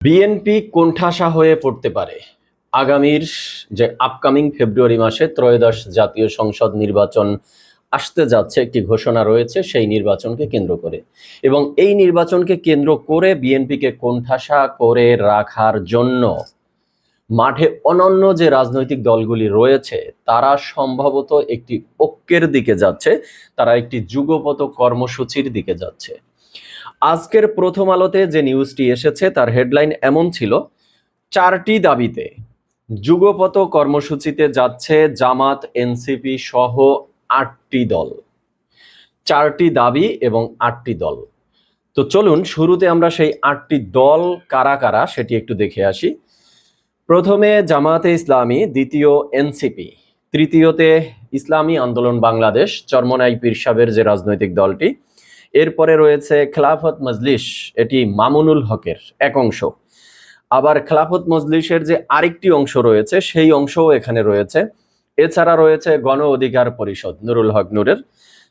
BNP কোণঠাসা হয়ে পড়তে পারে। আগামীর যে আপকামিং ফেব্রুয়ারি মাসে ত্রয়োদশ জাতীয় সংসদ নির্বাচন আসতে যাচ্ছে, একটি ঘোষণা রয়েছে সেই নির্বাচনকে কেন্দ্র করে। এবং এই নির্বাচনকে কেন্দ্র করে বিএনপিকে কোণঠাসা করে রাখার জন্য মাঠে অনন্য যে রাজনৈতিক দলগুলি রয়েছে, তারা সম্ভবত একটি ঐক্যের দিকে যাচ্ছে, তারা একটি যুগপত কর্মসূচির দিকে যাচ্ছে। আজকের প্রথম আলোতে যে নিউজটি এসেছে, তার হেডলাইন এমন ছিল, চারটি দাবিতে যুগপত কর্মসূচিতে যাচ্ছে জামাত এনসিপি সহ আটটি দল। চারটি দাবি এবং আটটি দল। তো চলুন, শুরুতে আমরা সেই আটটি দল কারা কারা সেটি একটু দেখে আসি। প্রথমে জামায়াতে ইসলামী, দ্বিতীয় এনসিপি তৃতীয়তে ইসলামী আন্দোলন বাংলাদেশ, চরমনাই পীরসাবের যে রাজনৈতিক দলটি এরপরে রয়েছে খেলাফত মজলিস, এটি মামুনুল হকের এক অংশ। আবার খেলাফত মজলিসের যে আরেকটি অংশ রয়েছে, সেই অংশও এখানে রয়েছে। এছাড়া রয়েছে গণ অধিকার পরিষদ, নুরুল হক নুরের।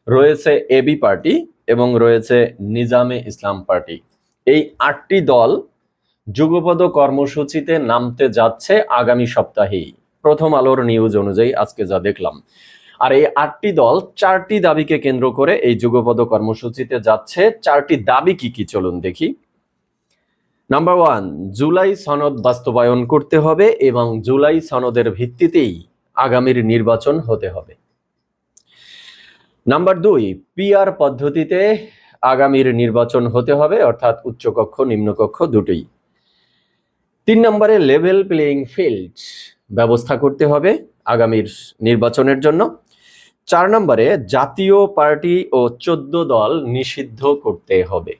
রয়েছে এবি পার্টি এবং রয়েছে নিজামে ইসলাম পার্টি। এই আটটি দল যুগপদ কর্মসূচিতে নামতে যাচ্ছে আগামী সপ্তাহেই। প্রথম আলোর নিউজ অনুযায়ী আজকে যা দেখলাম। আর এই আটটি দল চারটি দাবিকে কেন্দ্র করে এই যুগপদ কর্মসূচিতে যাচ্ছে। চারটি দাবি কি কি চলুন দেখি। নাম্বার ওয়ান জুলাই সনদ বাস্তবায়ন করতে হবে এবং জুলাই সনদের ভিত্তিতেই আগামীর নির্বাচন হতে হবে। নাম্বার দুই পিআর পদ্ধতিতে আগামীর নির্বাচন হতে হবে, অর্থাৎ উচ্চকক্ষ, নিম্নকক্ষ দুটোই। তিন নম্বরে লেভেল প্লেয়িং ফিল্ড ব্যবস্থা করতে হবে আগামীর নির্বাচনের জন্য। চার নম্বরে জাতীয় পার্টি ও চোদ্দ দল নিষিদ্ধ করতে হবে।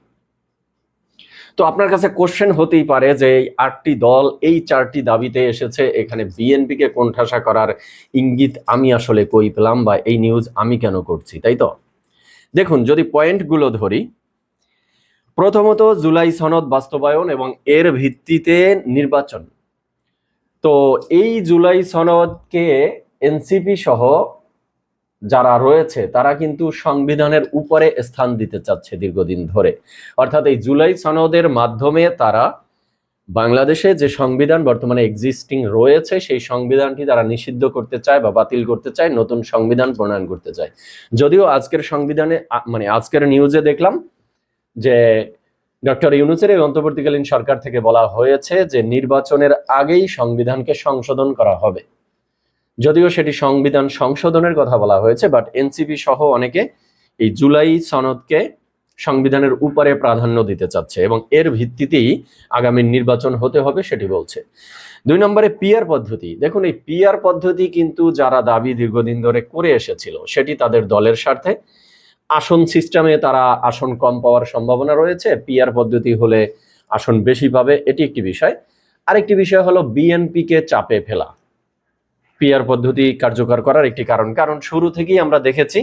তো আপনার কাছে কোশ্চেন হতেই পারে যে এই আটটি দল, এই চারটি দাবিতে এসেছে, এখানে বিএনপিকে কোণঠাসা করার ইঙ্গিত আমি আসলে কই পেলাম বা এই নিউজ আমি কেন করছি, তাই তো? দেখুন, যদি পয়েন্টগুলো ধরি, প্রথমত জুলাই সনদ বাস্তবায়ন এবং এর ভিত্তিতে নির্বাচন। তো এই জুলাই সনদকে এনসিপি সহ যারা রয়েছে, তারা কিন্তু সংবিধানের উপরে স্থান দিতে চাচ্ছে দীর্ঘদিন ধরে। অর্থাৎ এই জুলাই সনদের মাধ্যমে তারা বাংলাদেশে যে সংবিধান বর্তমানে এক্সিস্টিং রয়েছে, সেই সংবিধানটি তারা নিষিদ্ধ করতে চায় বা বাতিল করতে চায়, নতুন সংবিধান প্রণয়ন করতে চায়। যদিও আজকের সংবিধানে মানে আজকের নিউজে দেখলাম যে ডক্টর ইউনুসের এই অন্তর্বর্তীকালীন সরকার থেকে বলা হয়েছে যে নির্বাচনের আগেই সংবিধানকে সংশোধন করা হবে। যদিও সেটি সংবিধান সংশোধনের কথা বলা হয়েছে বাট এনসিপি সহ অনেকে এই জুলাই সনদকে সংবিধানের উপরে প্রাধান্য দিতে চাচ্ছে এবং এর ভিত্তিতেই আগামী নির্বাচন হতে হবে সেটি বলছে। দুই নম্বরে পিয়ার পদ্ধতি। দেখুন, এই পিয়ার পদ্ধতি কিন্তু যারা দাবি দীর্ঘদিন ধরে করে এসেছিল, সেটি তাদের দলের স্বার্থে। আসন সিস্টেমে তারা আসন কম পাওয়ার সম্ভাবনা রয়েছে পিয়ার পদ্ধতি হলে আসন বেশি পাবে, এটি একটি বিষয়। আরেকটি বিষয় হলো বিএনপিকে চাপে ফেলা। পিয়ার পদ্ধতি কার্যকর করার একটি কারণ। কারণ শুরু থেকেই আমরা দেখেছি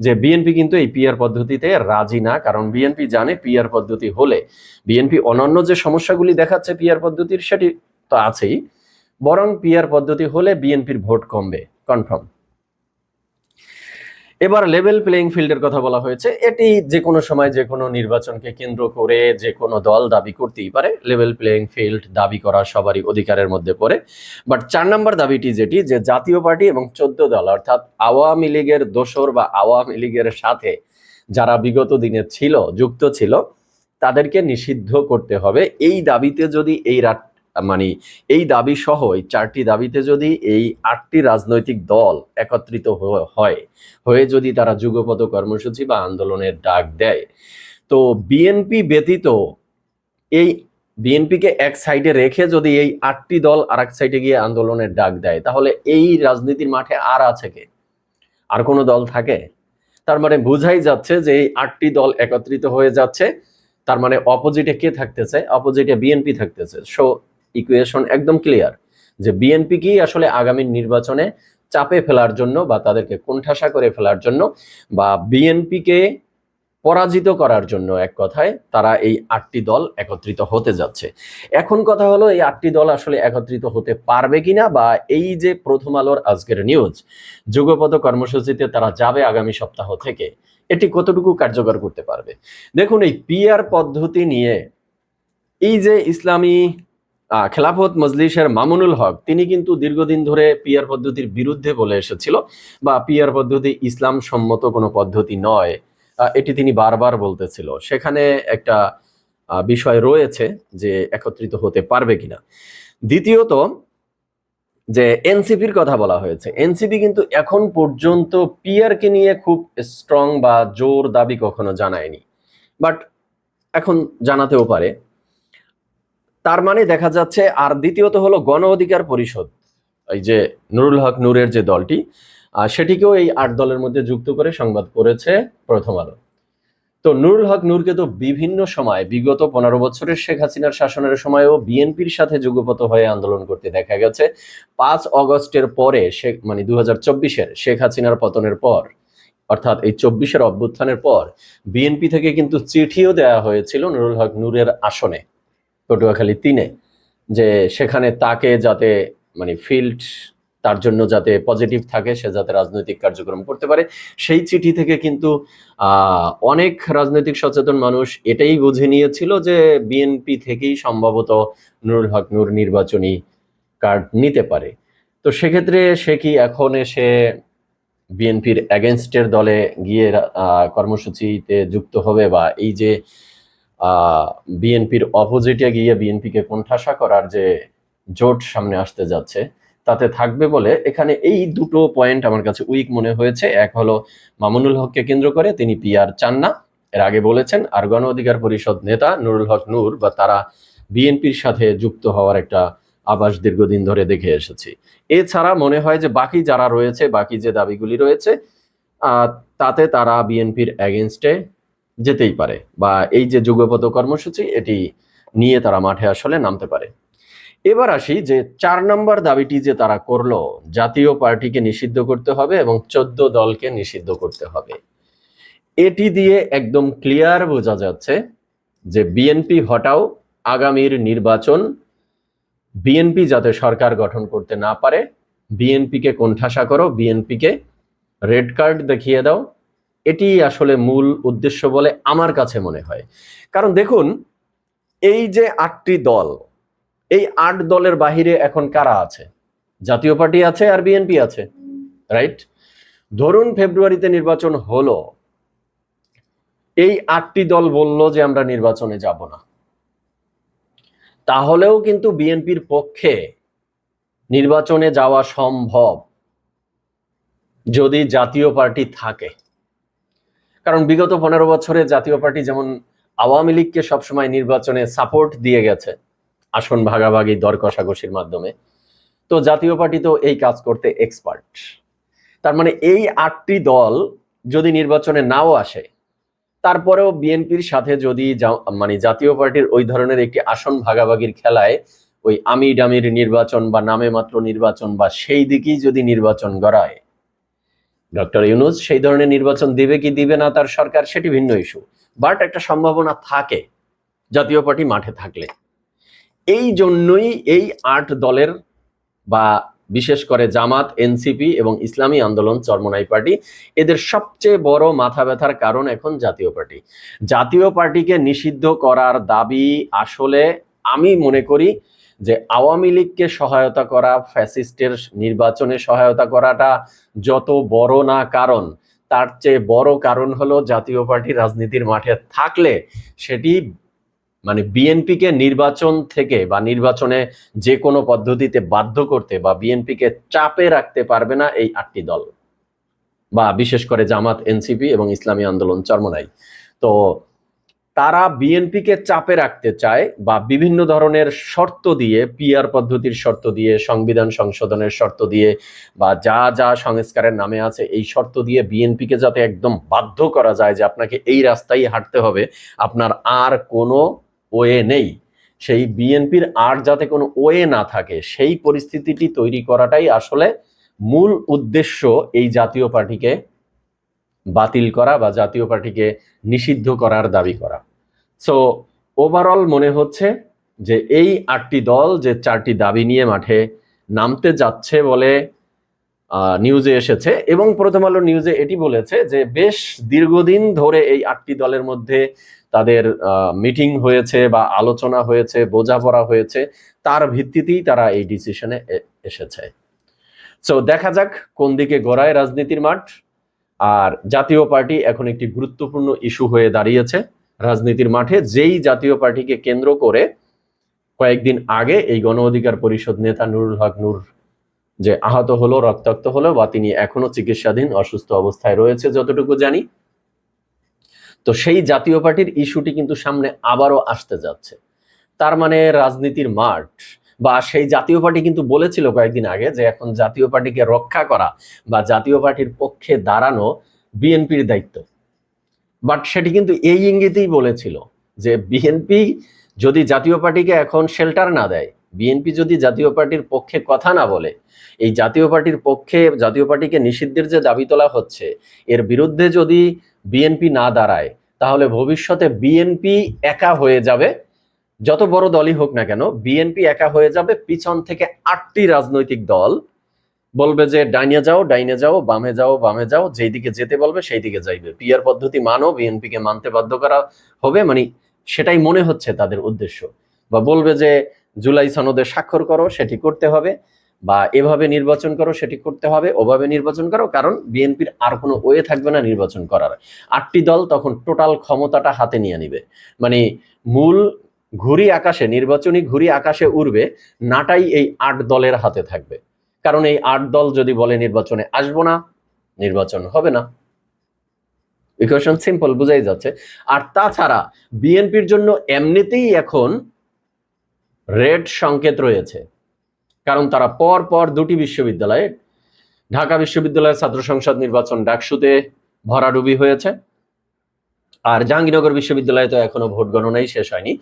যে বিএনপি কিন্তু এই পিআর পদ্ধতিতে রাজি না। কারণ বিএনপি জানে পিয়ার পদ্ধতি হলে বিএনপি অনন্য যে সমস্যাগুলি দেখাচ্ছে পিয়ার পদ্ধতির সেটি তো আছেই। বরং পিয়ার পদ্ধতি হলে বিএনপির ভোট কমবে। কনফার্ম এবার লেভেল প্লেইং ফিল্ডের কথা বলা হয়েছে। এটি যে কোনো সময় যে কোনো নির্বাচনকে কেন্দ্র করে যে কোনো দল দাবি করতেই পারে। লেভেল প্লেইং ফিল্ড দাবি করা সবারই অধিকারের মধ্যে পড়ে। বাট চার নম্বর দাবিটি যেটি, যে জাতীয় পার্টি এবং চোদ্দ দল, অর্থাৎ আওয়ামী লীগের দোসর বা আওয়ামী লীগের সাথে যারা বিগত দিনে ছিল, যুক্ত ছিল, তাদেরকে নিষিদ্ধ করতে হবে। এই দাবিতে যদি এই রাত মানে এই দাবি সহ এই চারটি দাবিতে যদি এই আটটি রাজনৈতিক দল একত্রিত হয় হয়ে যদি তারা যুগপদ কর্মসূচি বা আন্দোলনের ডাক দেয়, তো বিএনপি ব্যতীত এই বিএনপিকে এক সাইডে রেখে যদি এই আটটি দল আর এক সাইডে গিয়ে আন্দোলনের ডাক দেয়, তাহলে এই রাজনীতির মাঠে আর আছে কে? আর কোনো দল থাকে? তার মানে বোঝাই যাচ্ছে যে এই আটটি দল একত্রিত হয়ে যাচ্ছে, তার মানে অপোজিটে কে থাকতেছে? অপোজিটে বিএনপি থাকতেছে। সো ইকুয়েশন একদম ক্লিয়ার যে বিএনপি কি আসলে আগামী নির্বাচনে চাপে ফেলার জন্য বা তাদেরকে কোণঠাসা করে ফেলার জন্য বা বিএনপিকে পরাজিত করার জন্য এক কথায় তারা এই আটটি দল একত্রিত হতে যাচ্ছে। এখন কথা হলো এই আটটি দল আসলে একত্রিত হতে পারবে কিনা বা এই যে প্রথম আলোর আজকের নিউজ যুগপদ কর্মসূচিতে তারা যাবে আগামী সপ্তাহ থেকে, এটি কতটুকু কার্যকর করতে পারবে? দেখুন এই পিআর পদ্ধতি নিয়ে এই যে ইসলামী খেলাফত মজলিসের মামুনুল হক, তিনি কিন্তু দীর্ঘদিন ধরে পিয়ার পদ্ধতির বিরুদ্ধে বলে এসেছিল বা পিয়ার পদ্ধতি ইসলাম সম্মত কোনো পদ্ধতি নয়। এটি তিনি বারবার বলতেছিল। সেখানে একটা বিষয় রয়েছে যে একত্রিত হতে পারবে কিনা। দ্বিতীয়ত, যে এনসিপির কথা বলা হয়েছে। এনসিপি কিন্তু এখন পর্যন্ত পিয়ারকে নিয়ে খুব স্ট্রং বা জোর দাবি কখনো জানায়নি। বাট এখন জানাতেও পারে। তার মানে দেখা যাচ্ছে, আর দ্বিতীয়ত হলো গণ অধিকার পরিষদ, এই যে নুরুল হক নূরের যে দলটি সেটিকেও এই আট দলের মধ্যে যুক্ত করে সংবাদ করেছে প্রথম আলো। তো নুরুল হক নূরকে তো বিভিন্ন সময়, বিগত পনেরো বছরের শেখ হাসিনার শাসনের সময়ও বিএনপির সাথে যুগপত হয়ে আন্দোলন করতে দেখা গেছে। পাঁচ অগস্টের পরে শেখ মানে দু হাজার শেখ হাসিনার পতনের পর, অর্থাৎ এই চব্বিশের অভ্যুত্থানের পর, বিএনপি থেকে কিন্তু চিঠিও দেওয়া হয়েছিল নুরুল হক নূরের আসনে। পটুয়াখালী তিনে, যে সেখানে তাকে যাতে মানে ফিল্ড তার জন্য যাতে পজিটিভ থাকে, সে যাতে রাজনৈতিক কার্যক্রম করতে পারে। সেই চিঠি থেকে কিন্তু অনেক রাজনৈতিক সচেতন মানুষ এটাই বুঝে নিয়েছিল যে বিএনপি থেকেই সম্ভবত নুরুল হক নূর নির্বাচনী কার্ড নিতে পারে। তো সেক্ষেত্রে সে কি এখন এসে বিএনপির অ্যাগেনস্টের দলে গিয়ে কর্মসূচিতে যুক্ত হবে বা এই যে বিএনপির অপোজিটে গিয়ে বিএনপিকে কোণঠাসা করার যে জোট সামনে আসতে যাচ্ছে, তাতে থাকবে বলে এখানে এই দুটো পয়েন্ট আমার কাছে উইক মনে হয়েছে। এক হলো মামুনুল হককে কেন্দ্র করে, তিনি পিআর চান না। এর আগে বলেছেন, আর গণ অধিকার পরিষদ নেতা নুরুল হক নূর বা তারা বিএনপির সাথে যুক্ত হওয়ার একটা আবাস দীর্ঘদিন ধরে দেখে এসেছি। এছাড়া মনে হয় যে বাকি যারা রয়েছে, বাকি যে দাবিগুলি রয়েছে তাতে তারা বিএনপির অ্যাগেনস্টে যেতেই পারে বা এই যে যুগপত কর্মসূচি, এটি নিয়ে তারা মাঠে আসলে নামতে পারে। এবার আসি যে চার নম্বর দাবিটি যে তারা করল, জাতীয় পার্টিকে নিষিদ্ধ করতে হবে এবং চোদ্দ দলকে নিষিদ্ধ করতে হবে। এটি দিয়ে একদম ক্লিয়ার বোঝা যাচ্ছে যে বিএনপি হটাও আগামীর নির্বাচন বিএনপি যাতে সরকার গঠন করতে না পারে, বিএনপিকে কোণঠাসা করো, বিএনপিকে রেড কার্ড দেখিয়ে দাও এটি আসলে মূল উদ্দেশ্য বলে আমার কাছে মনে হয়। কারণ দেখুন, এই যে আটটি দল, এই আট দলের বাহিরে এখন কারা আছে? জাতীয় পার্টি আছে আর বিএনপি আছে রাইট ধরুন ফেব্রুয়ারিতে নির্বাচন হলো, এই আটটি দল বলল যে আমরা নির্বাচনে যাব না। তাহলেও কিন্তু বিএনপির পক্ষে নির্বাচনে যাওয়া সম্ভব যদি জাতীয় পার্টি থাকে। কারণ বিগত পনেরো বছরে জাতীয় পার্টি যেমন আওয়ামী লীগকে সবসময় নির্বাচনে সাপোর্ট দিয়ে গেছে, আসন ভাগাভাগি, দর কষাকষির মাধ্যমে। তো জাতীয় পার্টি তো এই কাজ করতে এক্সপার্ট তার মানে এই আটটি দল যদি নির্বাচনে নাও আসে, তারপরেও বিএনপির সাথে যদি মানে জাতীয় পার্টির ওই ধরনের একটি আসন ভাগাভাগির খেলায় ওই আমি ডামির নির্বাচন বা নামে মাত্র নির্বাচন বা সেই দিকেই যদি নির্বাচন গড়ায় ডক্টর ইউনুস সেই ধরনের নির্বাচন দিবে কি দিবে না তার সরকার সেটি ভিন্ন ইস্যু বাট একটা সম্ভাবনা থাকে, জাতীয় পার্টি মাঠে থাকলে। এই জন্যই এই আট দলের বা বিশেষ করে জামাত, এনসিপি এবং ইসলামী আন্দোলন, চরমনাই পার্টি, এদের সবচেয়ে বড় মাথা ব্যথার কারণ এখন জাতীয় পার্টি। জাতীয় পার্টিকে নিষিদ্ধ করার দাবি আসলে আমি মনে করি যে আওয়ামী লীগকে সহায়তা করা, ফ্যাসিস্টের নির্বাচনে সহায়তা করাটা যত বড় না কারণ, তার চেয়ে বড় কারণ হলো জাতীয় পার্টি রাজনীতির মাঠে থাকলে সেটি মানে বিএনপিকে নির্বাচন থেকে বা নির্বাচনে যে কোনো পদ্ধতিতে বাধ্য করতে বা বিএনপিকে চাপে রাখতে পারবে না এই আটটি দল বা বিশেষ করে জামাত, এনসিপি এবং ইসলামী আন্দোলন চরমনাই। তো তারা বিএনপিকে চাপে রাখতে চায় বা বিভিন্ন ধরনের শর্ত দিয়ে পিআর পদ্ধতির শর্ত দিয়ে, সংবিধান সংশোধনের শর্ত দিয়ে বা যা যা সংস্কারের নামে আছে, এই শর্ত দিয়ে বিএনপিকে যাতে একদম বাধ্য করা যায় যে আপনাকে এই রাস্তায় হাঁটতে হবে, আপনার আর কোনো ওয়ে নেই। সেই বিএনপির আর যাতে কোনো ওয়ে না থাকে, সেই পরিস্থিতিটি তৈরি করাটাই আসলে মূল উদ্দেশ্য এই জাতীয় পার্টিকে বাতিল করা বা জাতীয় পার্টিকে নিষিদ্ধ করার দাবি করা। সো ওভারঅল মনে হচ্ছে যে এই আটটি দল, যে চারটি দাবি নিয়ে মাঠে নামতে যাচ্ছে বলে নিউজে এসেছে। এবং প্রথম আলো নিউজে এটি বলেছে যে বেশ দীর্ঘদিন ধরে এই আটটি দলের মধ্যে তাদের মিটিং হয়েছে বা আলোচনা হয়েছে, বোঝাপড়া হয়েছে। তার ভিত্তিতেই তারা এই ডিসিশনে এসেছে। সো দেখা যাক কোন দিকে গড়ায় রাজনীতির মাঠ। আর জাতীয় পার্টি এখন একটি গুরুত্বপূর্ণ ইস্যু হয়ে দাঁড়িয়েছে। রাজনীতির মাঠে যেই জাতীয় পার্টিকে কেন্দ্র করে কয়েকদিন আগে এই গণ অধিকার পরিষদ নেতা নুরুল হক নূর যে আহত হলো, রক্তাক্ত হলো বা তিনি এখনও চিকিৎসাধীন, অসুস্থ অবস্থায় রয়েছে যতটুকু জানি। তো সেই জাতীয় পার্টির ইস্যুটি কিন্তু সামনে আবারও আসতে যাচ্ছে। তার মানে রাজনীতির মাঠ বা সেই জাতীয় পার্টি কিন্তু বলেছিল কয়েকদিন আগে যে এখন জাতীয় পার্টিকে রক্ষা করা বা জাতীয় পার্টির পক্ষে দাঁড়ানো বিএনপির দায়িত্ব। বাট সেটি কিন্তু এই ইঙ্গিতেই বলেছিল যে বিএনপি যদি জাতীয় পার্টিকে এখন শেল্টার না দেয় বিএনপি যদি জাতীয় পার্টির পক্ষে কথা না বলে, এই জাতীয় পার্টির পক্ষে, জাতীয় পার্টিকে নিষিদ্ধের যে দাবি তোলা হচ্ছে, এর বিরুদ্ধে যদি বিএনপি না দাঁড়ায়, তাহলে ভবিষ্যতে বিএনপি একা হয়ে যাবে। যত বড় দলই হোক না কেন বিএনপি একা হয়ে যাবে পিছন থেকে আটটি রাজনৈতিক দল। বলবে যে ডাইনে যাও ডাইনে যাও, বামে যাও বামে যাও, যেই দিকে যেতে বলবে সেই দিকে যাইবে। পিয়ার পদ্ধতি মানো, বিএনপিকে মানতে বাধ্য করা হবে মানে সেটাই মনে হচ্ছে তাদের উদ্দেশ্য। বা বলবে যে জুলাই সনদে স্বাক্ষর করো, সেটি করতে হবে, বা এভাবে নির্বাচন করো, সেটি করতে হবে, ওভাবে নির্বাচন করো, কারণ বিএনপির আর কোনো ওয়ে থাকবে না নির্বাচন করার। আটটি দল তখন টোটাল ক্ষমতাটা হাতে নিয়ে নিবে। মানে মূল ঘুরি আকাশে, নির্বাচনী ঘুরি আকাশে উড়বে, নাটাই এই আট দলের হাতে থাকবে। কারণ এই আট দল যদি বলে নির্বাচনে আসব না, নির্বাচন হবে না। ইকুয়েশন সিম্পল বুঝাই যাচ্ছে। আর তাছাড়া বিএনপির জন্য এমনিতেই এখন রেড সংকেত রয়েছে। কারণ তারা পর পর দুটি বিশ্ববিদ্যালয়ে, ঢাকা বিশ্ববিদ্যালয়ের ছাত্র সংসদ নির্বাচন ডাকসুতে ভরাডুবি হয়েছে। আর জাহাঙ্গীরনগর বিশ্ববিদ্যালয়ে তো এখনও ভোট গণনাই শেষ হয়নি।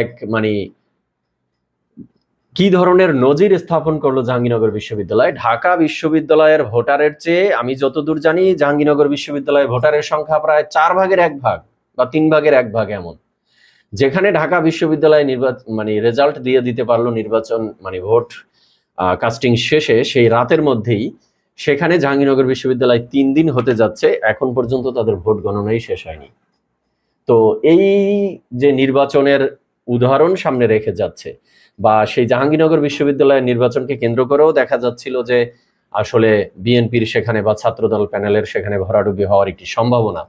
এক মানে কি ধরনের নজির স্থাপন করল জাহাঙ্গীরনগর বিশ্ববিদ্যালয়? ঢাকা বিশ্ববিদ্যালয়ের ভোটারের চেয়ে আমি যতদূর জানি, জাহাঙ্গীরনগর বিশ্ববিদ্যালয়ের ভোটারের সংখ্যা প্রায় চার ভাগের এক ভাগ বা তিন ভাগের এক ভাগ এমন। যেখানে ঢাকা বিশ্ববিদ্যালয় নির্বাচন মানে রেজাল্ট দিয়ে দিতে পারল নির্বাচন মানে ভোট কাস্টিং শেষে সেই রাতের মধ্যেই সেখানে জাহাঙ্গীরনগর বিশ্ববিদ্যালয় তিন দিন হতে যাচ্ছে, এখন পর্যন্ত তাদের ভোট গণনাই শেষ হয়নি। তো এই যে নির্বাচনের উদাহরণ সামনে রেখে যাচ্ছে বা সেই জাহাঙ্গীরনগর বিশ্ববিদ্যালয়ের নির্বাচনকে কেন্দ্র করেও দেখা যাচ্ছিল যে আসলে বিএনপির সেখানে বা ছাত্রদল প্যানেলের সেখানে ভরাডুবি হওয়ার একটি সম্ভাবনা।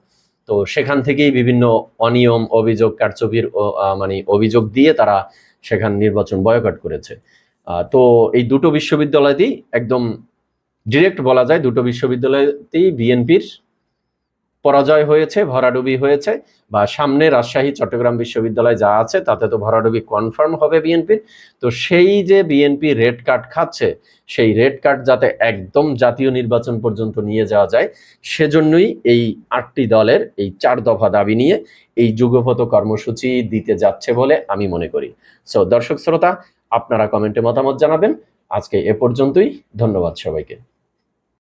তো সেখান থেকেই বিভিন্ন অনিয়ম, অভিযোগ, কারচুপির মানে অভিযোগ দিয়ে তারা সেখান নির্বাচন বয়কট করেছে। তো এই দুটো বিশ্ববিদ্যালয়তেই একদম ডিরেক্ট বলা যায়, দুটো বিশ্ববিদ্যালয়তেই বিএনপির পরাজয় হয়েছে, ভরাডুবি হয়েছে বা সামনে রাজশাহী, চট্টগ্রাম বিশ্ববিদ্যালয় যা আছে তাতে তো ভরাডুবি কনফার্ম হবে বিএনপির তো সেই যে বিএনপি রেড কার্ড খাচ্ছে, সেই রেড কার্ড যাতে একদম জাতীয় নির্বাচন পর্যন্ত নিয়ে যাওয়া যায়, সেজন্যই এই আটটি দলের এই চার দফা দাবি নিয়ে এই যুগপথ কর্মসূচি দিতে যাচ্ছে বলে আমি মনে করি। সো দর্শক শ্রোতা, আপনারা কমেন্টে মতামত জানাবেন। আজকে এ পর্যন্তই, ধন্যবাদ সবাইকে।